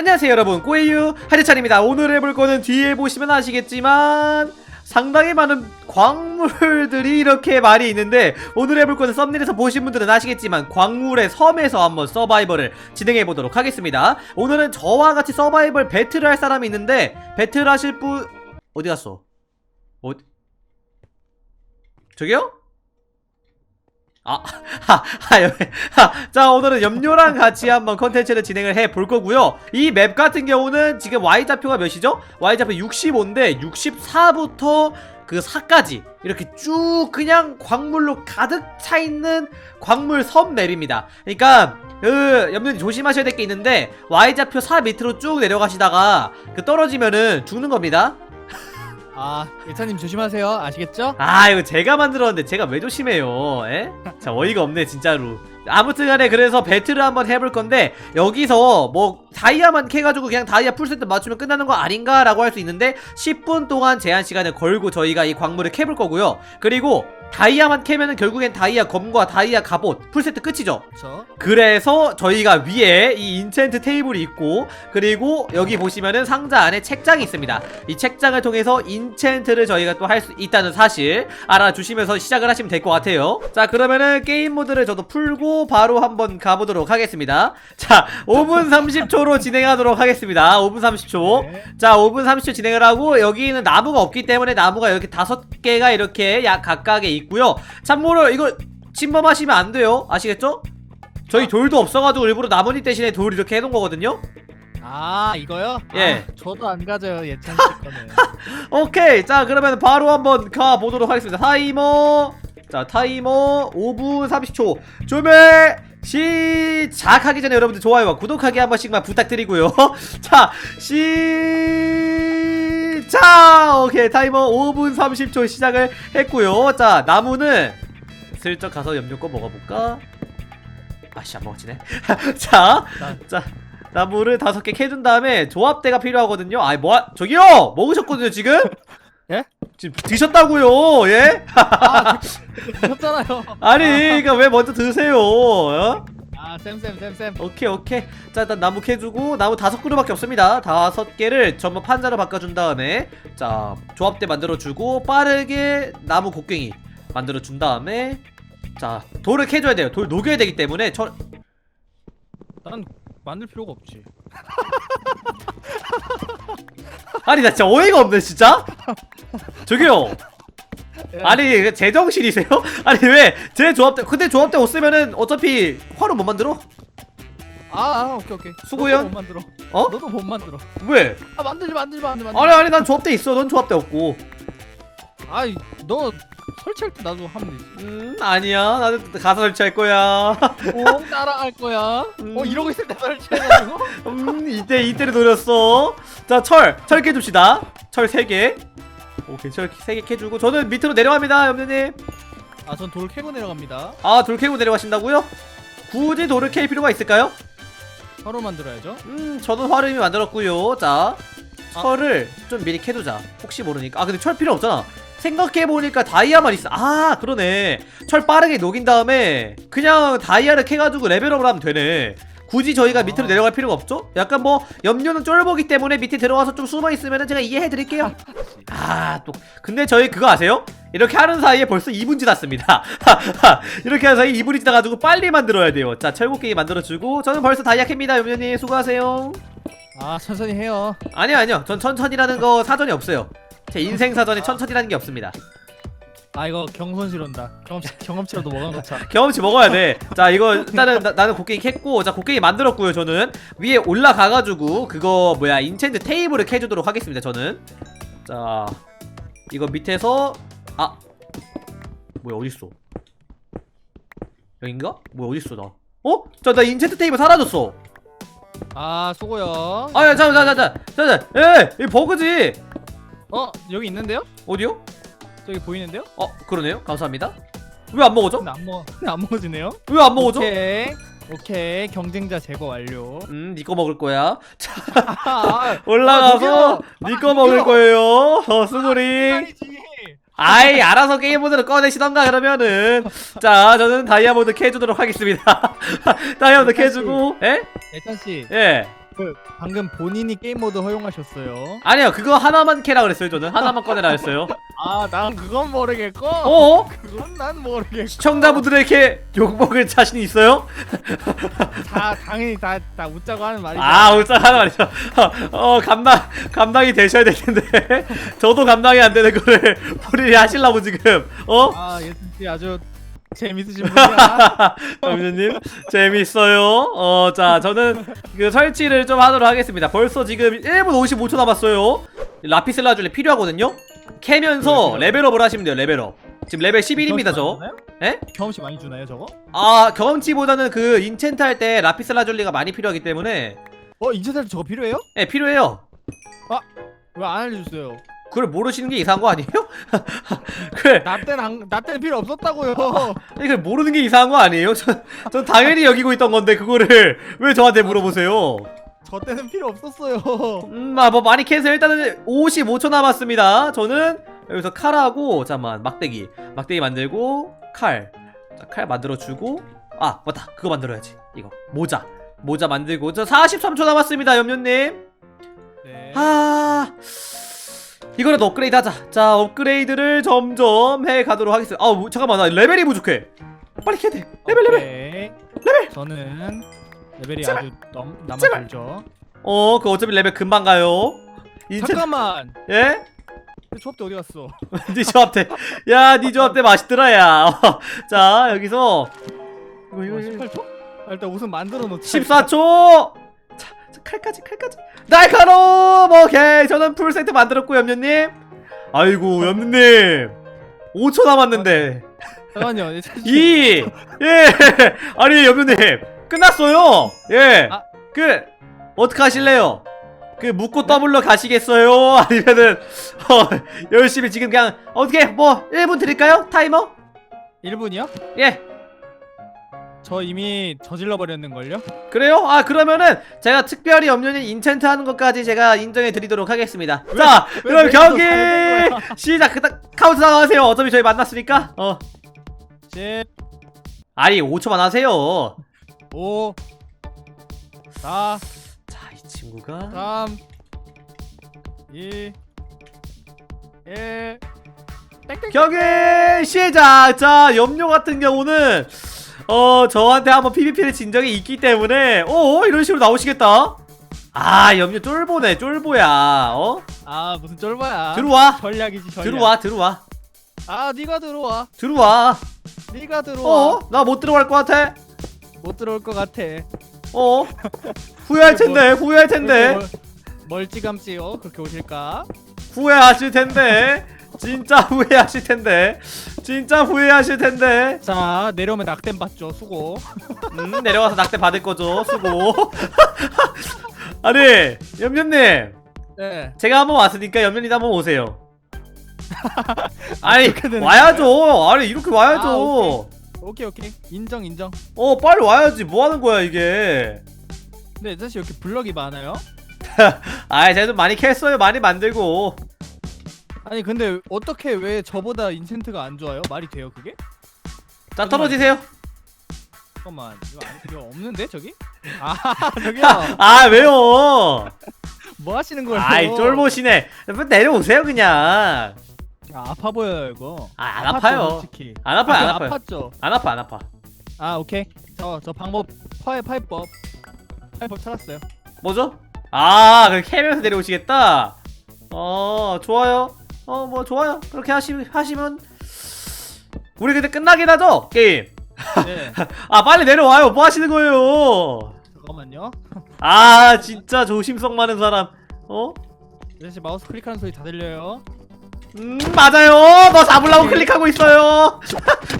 안녕하세요 여러분 꼬에유 하재찬입니다 오늘 해볼 거는 뒤에 보시면 아시겠지만 상당히 많은 광물들이 이렇게 많이 있는데 오늘 해볼 거는 썸네일에서 보신 분들은 아시겠지만 광물의 섬에서 한번 서바이벌을 진행해 보도록 하겠습니다 오늘은 저와 같이 서바이벌 배틀을 할 사람이 있는데 배틀 하실 분 어디 갔어? 어디? 저기요? 아, 하, 하, 여기, 하. 자, 오늘은 염료랑 같이 한번 컨텐츠를 진행을 해 볼 거고요. 이 맵 같은 경우는 지금 Y좌표가 몇이죠? Y좌표 65인데, 64부터 그 4까지 이렇게 쭉 그냥 광물로 가득 차 있는 광물 섬 맵입니다. 그러니까, 그, 염료님 조심하셔야 될 게 있는데, Y좌표 4 밑으로 쭉 내려가시다가, 그 떨어지면은 죽는 겁니다. 아 예찬님 조심하세요 아시겠죠? 아 이거 제가 만들었는데 제가 왜 조심해요 에? 자 어이가 없네 진짜로 아무튼 간에 그래서 배틀을 한번 해볼 건데 여기서 뭐 다이아만 캐가지고 그냥 다이아 풀세트 맞추면 끝나는 거 아닌가 라고 할 수 있는데 10분 동안 제한 시간을 걸고 저희가 이 광물을 캐볼 거고요 그리고 다이아만 캐면은 결국엔 다이아 검과 다이아 갑옷 풀세트 끝이죠. 그렇죠 그래서 저희가 위에 이 인챈트 테이블이 있고 그리고 여기 보시면은 상자 안에 책장이 있습니다. 이 책장을 통해서 인챈트를 저희가 또 할 수 있다는 사실 알아주시면서 시작을 하시면 될 것 같아요. 자 그러면은 게임 모드를 저도 풀고 바로 한번 가보도록 하겠습니다. 자 5분 30초로 진행하도록 하겠습니다. 5분 30초. 네. 자 5분 30초 진행을 하고 여기는 나무가 없기 때문에 나무가 이렇게 다섯 개가 이렇게 약 각각에 있고요. 참고로 이거 침범하시면 안 돼요. 아시겠죠? 저희 돌도 없어가지고 일부러 나뭇잎 대신에 돌 이렇게 해놓은 거거든요. 아 이거요? 예. 아, 저도 안 가져요 예찬 씨 거는. 오케이. 자 그러면 바로 한번 가보도록 하겠습니다. 타이머. 자 타이머 5분 30초. 준비 시작하기 전에 여러분들 좋아요와 구독하기 한 번씩만 부탁드리고요. 자 시 작 오케이 타이머 5분 30초 시작을 했고요 자 나무는 슬쩍 가서 염료 거 먹어볼까 아씨 안 먹어지네 자 나- 자 나무를 다섯 개 캐준 다음에 조합대가 필요하거든요. 아이 뭐 하- 저기요 먹으셨거든요 지금? 예? 지금 드셨다고요? 예? 그렇잖아요 아니 그러니까 왜 먼저 드세요? 어? 아 쌤쌤 쌤쌤 오케이 오케이 자 일단 나무 캐주고 나무 다섯 그루밖에 없습니다. 다섯 개를 전부 판자로 바꿔준 다음에 자 조합대 만들어주고 빠르게 나무 곡괭이 만들어준 다음에 자 돌을 캐줘야 돼요. 돌 녹여야 되기 때문에 저난 만들 필요가 없지 아니 나 진짜 어이가 없네 진짜. 저기요. 예. 아니 그 제정신이세요? 아니 왜? 제 조합대 근데 조합대 없으면은 어차피 화로 못 만들어? 아, 아 오케이 오케이. 수고연? 너도 못 만들어. 어? 너도 못 만들어. 왜? 아 만들지 만들지 만들지 만들지 아니 아니 난 조합대 있어. 넌 조합대 없고. 아이 너 설치할 때 나도 하면 되지. 음 아니야. 나는 가서 설치할 거야. 오 따라할 거야. 음. 어 이러고 있을 때 설치해가지고? 음 이때 이때를 노렸어. 자철철 캐줍시다. 철 3개 오케이 철 3개 캐주고. 저는 밑으로 내려갑니다 염려님. 아 전 돌 캐고 내려갑니다. 아 돌 캐고 내려가신다고요? 굳이 돌을 캘 필요가 있을까요? 바로 만들어야죠. 음 저는 화를 이미 만들었고요. 자 철을 좀 미리 캐두자. 혹시 모르니까. 아 근데 철 필요 없잖아. 생각해보니까 다이아만 있어. 아 그러네. 철 빠르게 녹인 다음에 그냥 다이아를 캐가지고 레벨업을 하면 되네 굳이 저희가 밑으로 아. 내려갈 필요가 없죠? 약간 뭐 염료는 쫄보기 때문에 밑에 들어와서 좀 숨어있으면 제가 이해해드릴게요. 아 또 근데 저희 그거 아세요? 이렇게 하는 사이에 벌써 2분 지났습니다. 이렇게 하는 사이에 2분이 지나가지고 빨리 만들어야 돼요. 자 철곡갱이 만들어주고 저는 벌써 다이아 캡니다 염료님. 수고하세요. 아 천천히 해요. 아니요 아니요. 전 천천히라는 거 사전이 없어요. 제 인생 사전에 천천히라는 게 없습니다 아 이거 경손실 온다. 경험치, 경험치라도 먹은 거차 경험치 먹어야 돼 자 이거 일단은 나, 나는 곡괭이 캤고 자 곡괭이 만들었고요 저는. 위에 올라가가지고 그거 뭐야 인챈트 테이블을 캐주도록 하겠습니다 저는. 자 이거 밑에서 아 뭐야 어딨어? 여긴가? 뭐야 어딨어 나? 어? 자 나 인챈트 테이블 사라졌어. 아 수고요. 아야 자자자자자자 에이 버그지. 어 여기 있는데요? 어디요? 저기 보이는데요? 어 그러네요 감사합니다 왜 안 먹어져? 근데 안 먹어 근데 안 먹어지네요 왜 안 먹어져? 오케이 오케이 경쟁자 제거 완료 음, 니거 먹을 거야. 자, 아, 올라가서 아, 니거 먹을. 거예요. 어. 아니지. 아이, 알아서 게임 모드를 꺼내시던가, 그러면은. 자, 저는 다이아몬드 캐주도록 하겠습니다. 다이아몬드 캐주고, 예? 예찬 씨 예. 그 방금 본인이 게임 모드 허용하셨어요. 아니요 그거 하나만 캐라 그랬어요 저는 하나만 꺼내라 했어요 아, 난 그건 모르겠고. 어? 그건 난 모르겠고. 시청자분들에게 욕먹을 자신 있어요? 다 당연히 다 다 웃자고 하는 말이죠. 아 울산 하나 말이죠 어 감당 감당이 되셔야 될 텐데 저도 감당이 안 되는 거를 본인이 하시려고 지금 어? 아, 예순 씨 아주 재밌으신 분이야. 강민님 재밌어요. 어, 자, 저는 그 설치를 좀 하도록 하겠습니다. 벌써 지금 1분 55초 남았어요. 라피슬라줄리 필요하거든요. 캐면서 레벨업을 하시면 돼요. 레벨업. 지금 레벨 11입니다, 저. 에? 경험치 많이 주나요, 저거? 아, 경험치보다는 그 인챈트 할 때 라피슬라줄리가 많이 필요하기 때문에 어, 인체살 저거 필요해요? 예, 필요해요. 왜 안 알려주세요? 그걸 모르시는 게 이상한 거 아니에요? 그래, 나 때는 안, 나 때는 필요 없었다고요. 이걸 모르는 게 이상한 거 아니에요? 전, 전 당연히 여기고 있던 건데 그거를 왜 저한테 물어보세요? 저 때는 필요 없었어요. 음, 아, 뭐 많이 캐서 일단은 55초 남았습니다. 저는 여기서 칼하고 잠만 막대기, 막대기 만들고 칼, 자, 칼 만들어 주고 아 맞다 그거 만들어야지 이거 모자, 모자 만들고 저 43초 남았습니다, 염료님. 네. 아 이거라도 업그레이드 하자. 자 업그레이드를 점점 해 가도록 하겠습니다. 아 뭐, 잠깐만 나 레벨이 부족해. 빨리 캐야 돼. 레벨 레벨. 레벨. 레벨. 저는 레벨이 제발. 아주 넘 남아 제발. 들죠. 어, 그 어차피 레벨 금방 가요. 인체 잠깐만. 예? 조합대 어디 갔어? 니 조합대 야, 니 조합대 맛있더라, 야. 어, 자, 여기서 이거 이거 어, 이거 18초? 아, 일단 우선 만들어 놓자. 14초. 칼까지 칼까지. 날카로움. 오케이. 저는 풀 세트 만들었고 염려님. 아이고, 염려님. 5초 남았는데. 잠깐만요. 예, 잠시- 2 예. 아니, 염려님. 끝났어요. 예. 아. 그 어떻게 하실래요? 그 묶고 더블로 가시겠어요? 아니면은 어, 열심히 지금 그냥 어떻게 뭐 1분 드릴까요? 타이머? 1분이요? 예. 저 이미 저질러 버렸는걸요? 그래요? 아 그러면은 제가 특별히 염려님 인챈트 하는 것까지 제가 인정해 드리도록 하겠습니다. 자, 왜 그럼 왜 경기? 시작. 그다 카운트다운 하세요. 어차피 저희 만났으니까. 어. 10, 아니 5초만 하세요. 5, 4, 자, 이 친구가 3, 2, 1. 땡땡. 경기 시작. 자, 염료 같은 경우는 어 저한테 한번 PVP를 진 적이 있기 때문에 어 이런 식으로 나오시겠다. 아, 염료 쫄보네, 쫄보야. 어? 아 무슨 쫄보야? 들어와. 전략이지 전략. 들어와, 들어와, 아 네가 들어와. 들어와. 네가 들어와. 어? 나 못 들어갈 것 같아. 못 들어올 것 같아. 어? 후회할 텐데, 후회할 텐데, 멀- 멀찌감치요. 그렇게 오실까? 후회하실 텐데, 진짜 후회하실 텐데, 진짜 후회하실 텐데. 자 내려오면 낙댐 받죠. 수고. 음, 내려가서 낙대 받을 거죠. 수고. 아니, 염려님, 네. 제가 한번 왔으니까 염려님 한번 오세요. 아니, 되는 와야죠. 아니, 이렇게 아, 와야죠. 오케이 오케이. 인정 인정. 어, 빨리 와야지. 뭐 하는 거야, 이게. 근데 사실 이렇게 블럭이 많아요? 아이, 제가 좀 많이 캤어요. 많이 만들고. 아니 근데 어떻게 왜 저보다 인센트가 안 좋아요? 말이 돼요 그게? 자, 떨어지세요. 잠깐만 이거, 안, 이거 없는데 저기? 아 저기요 아, 왜요? 뭐 하시는 거예요? 아이, 쫄보시네. 빨리 내려오세요, 그냥. 아, 아파 보여요 이거 아, 안 아팠죠, 아파요. 솔직히 안 아파요, 안 아, 아파요. 아팠죠? 안 아파, 안 아파. 아 오케이 저 저 방법 파이 파이법 파이법 찾았어요 뭐죠? 아, 그 캐면서 내려오시겠다. 어, 좋아요. 어, 뭐 좋아요. 그렇게 하시 하시면 우리 근데 끝나긴 하죠 게임. 네 아, 빨리 내려와요. 뭐 하시는 거예요? 잠깐만요 아, 진짜 조심성 많은 사람. 어? 다시 마우스 클릭하는 소리 다 들려요 음, 맞아요. 너 잡으려고 클릭하고 있어요.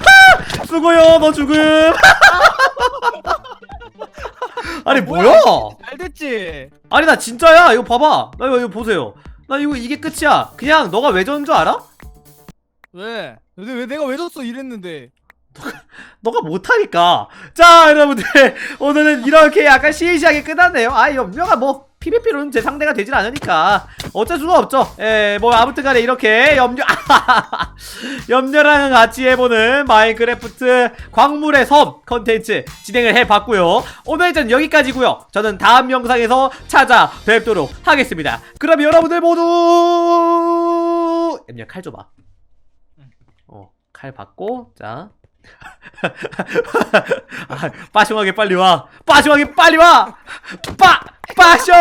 수고요. 너 죽음. 아니 뭐야? 잘 됐지? 아니 나 진짜야. 이거 봐봐. 나 이거, 이거 보세요. 나 이거 이게 끝이야. 그냥 너가 왜 졌는 줄 알아? 왜? 왜, 왜 내가 왜 졌어 이랬는데 너가 못하니까. 자, 여러분들 오늘은 이렇게 약간 시시하게 끝났네요. 아, 염려가 뭐 PVP로는 제 상대가 되질 않으니까 어쩔 수가 없죠. 예, 뭐 아무튼간에 이렇게 염려 염려랑 같이 해보는 마인크래프트 광물의 섬 컨텐츠 진행을 해봤고요. 오늘 전 여기까지고요. 저는 다음 영상에서 찾아뵙도록 하겠습니다. 그럼 여러분들 모두 염려 칼 줘봐. 어, 칼 받고 자. 아, 빠숑하게 빨리 와. 빠숑하게 빨리 와. 빠 빠숑.